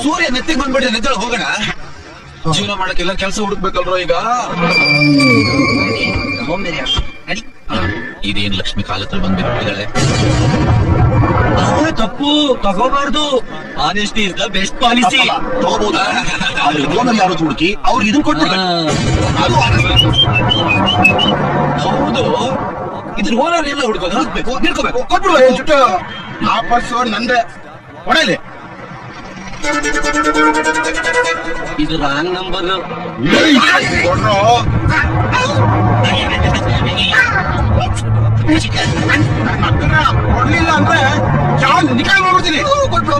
ಸೂರ್ಯ ನೆತ್ತಿಗೆ ಬಂದ್ಬಿಟ್ಟೆ ನೆತ್ತಳ ಹೋಗೋಣ? ಜೀವನ ಮಾಡಕ್ಕೆಲ್ಲ ಕೆಲಸ ಹುಡುಕ್ಬೇಕಲ್ರೋ ಈಗ? ಇದೇನ್ ಲಕ್ಷ್ಮಿ ಕಾಲ ಹತ್ರ ಬಂದ್ಬಿಟ್ಟಿದ್ದಾಳೆ ತಪ್ಪು ತಗೋಬಾರ್ದು. Honesty is the best policy ತಗೋಬಹುದಾ? ಆದ್ರೆ ಲೋನಲ್ಲಿ ಯಾರು ಹುಡುಕಿ ಅವ್ರು ಇದನ್ನ ಕೊಟ್ಟು ಹೌದು. ಇದ್ರ ಓನರ್ ಎಲ್ಲ ಹುಡುಕೋದು ಹುಡುಕ್ಬೇಕು ನಿಲ್ಕೋಬೇಕು ಕೊಟ್ಬಿಡ್ಬೇಕು. ಆ ಪರ್ಸು ನಂದೆ. ಹೊಡೆಯಲಿ ಇದು ರಾಂಗ್ ನಂಬರ್ ಕೊಡ್ರೋ ಕೊಡ್ಲಿಲ್ಲ ಅಂದ್ರೆ ಜಾನ್ ನಿಕಾಲ್ ಮಾಡ್ಬಿಡ್ತೀನಿ ಕೊಟ್ಬಿಡು.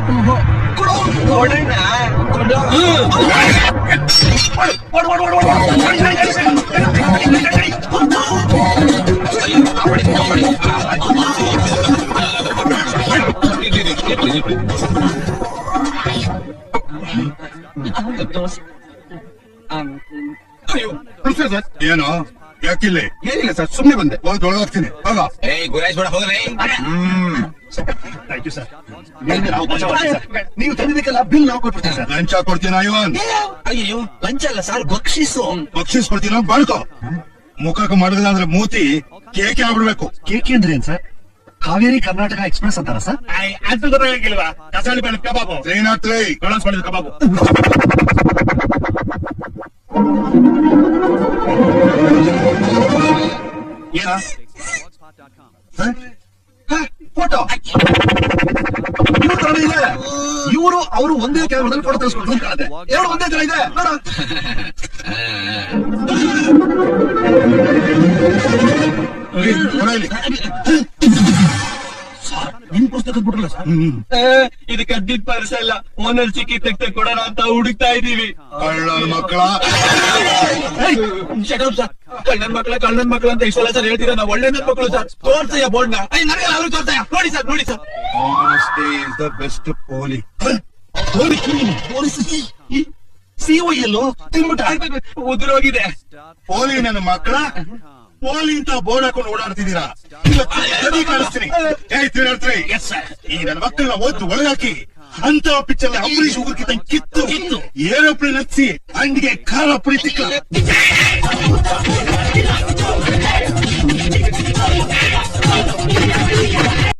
ಕೊಡು. ಕೊಡೋಣ ಕೊಡು. ಅಯ್ಯೋ ನಮಸ್ಕಾರ ಸರ್ ಏನು? ಯಾಕಿಲ್ಲಿ? ಏನಿಲ್ಲ ಸರ್ ಸುಮ್ಮನೆ ಬಂದೆ. ಹೋಗಿ ಒಳಗಾಗ್ತೀನಿ. ಆಗ ಏಯ್ ಗುರಾಯ್ಸ್ ಬೇಡ ಹೋಗಲೇ. ಹ್ಮ್. ಥ್ಯಾಂಕ್ ಯು ಸರ್ ನೀವು ತಂದಿದ್ದಕ್ಕೆಲ್ಲ ಬಿಲ್ ನಾವು ಕೊಟ್ಬಿಡ್ತೀವಿ ಸರ್ ಲಂಚ ಕೊಡ್ತೀನ ಇವನ್? ಅಯ್ಯೋ ಲಂಚ ಅಲ್ಲ ಸರ್ ಬಕ್ಷಿಸು. ಬಕ್ಷಿಸ್ ಕೊಡ್ತೀನ? ಬಾಳ್ಕೋ ಮುಖಕ್ಕೆ ಮಾಡಿಲ್ಲ ಅಂದ್ರೆ ಮೂತಿ ಕೇಕೆ ಆಗ್ಬಿಡ್ಬೇಕು. ಕೇಕೆ ಅಂದ್ರೆ ಏನ್ ಸರ್? ಕಾವೇರಿ ಕರ್ನಾಟಕ ಎಕ್ಸ್ಪ್ರೆಸ್ ಅಂತಾರ ಸರ್? ಅದು ಗೊತ್ತಾಗಿಲ್ವಾ ಕಸಾಳಿ ಬೆಳೆ ಕಬಾಬು. ಕಬಾಬು. ಏನ? ಫೋಟೋ. ಇವ್ರ ತರ ಇದೆ. ಇವರು ಅವರು ಒಂದೇ ಕ್ಯಾಮ್ರಾದಲ್ಲಿ ಫೋಟೋ ತೆಗೆಸ್ಕೊಂಡು ಕಾಣುತ್ತೆ ಎರಡು ಒಂದೇ ತರ ಇದೆ. ನೋಡ. ನಿಮ್ ಪುಸ್ತಕ ಬಿಟ್ರಲ್ಲ ಸರ್? ಇದು ಕದ್ದಿದ್ ಪರ್ಸ್ ಇಲ್ಲ. ಓನರ್ ಸಿಕ್ಕಿ ಕೊಡೋಣ ಅಂತ ಹುಡುಕ್ತಾ ಇದೀವಿ ಕಳ್ಳನ ಮಕ್ಕಳ. ಶಟಪ್ ಸರ್ ಕಳ್ಳನ್ ಮಕ್ಳ ಕಳ್ಳನ್ ಮಕ್ಕಳ ಅಂತ ಇಷ್ಟೆಲ್ಲ ಸರ್ ಹೇಳ್ತೀರಾ? ನಾವು ಒಳ್ಳೆ ನನ್ ಮಕ್ಕಳು ಸರ್. ತೋರ್ಸಯ್ಯ ಬೋರ್ಡ್ ನನಗೆ ತೋರ್ಸಯ್ಯ? ನೋಡಿ ಸರ್ ನೋಡಿ sir. Is the best policy ಎಲ್ಲೋ ತಿನ್ಬಿಟ್ಟ ಉದುರೋಗಿದೆ. ಪೋಲಿ ನನ್ನ ಮಕ್ಕಳ ಪೋಲಿ ಅಂತ ಬೋರ್ಡ್ ಹಾಕೊಂಡು ಓಡಾಡ್ತಿದ್ದೀರಾ? ಇವತ್ತು ಕಾಣಿಸ್ತೀನಿ. ತ್ರೀ ಈ ನನ್ನ ಮಕ್ಕಳನ್ನ ಓದ್ ಒಳಗಾಕಿ ಅಂತ ಪಿಕ್ಚರ್ ಅಂಬರೀಷ್ ಉಗುರ್ಕಿತ ಕಿತ್ತು ಏರೋಪ್ಲೇನ್ ಹಚ್ಚಿ ಅಂಡಿಗೆ ಖಾರ ಪುಡಿ ತಿಕ್ಕ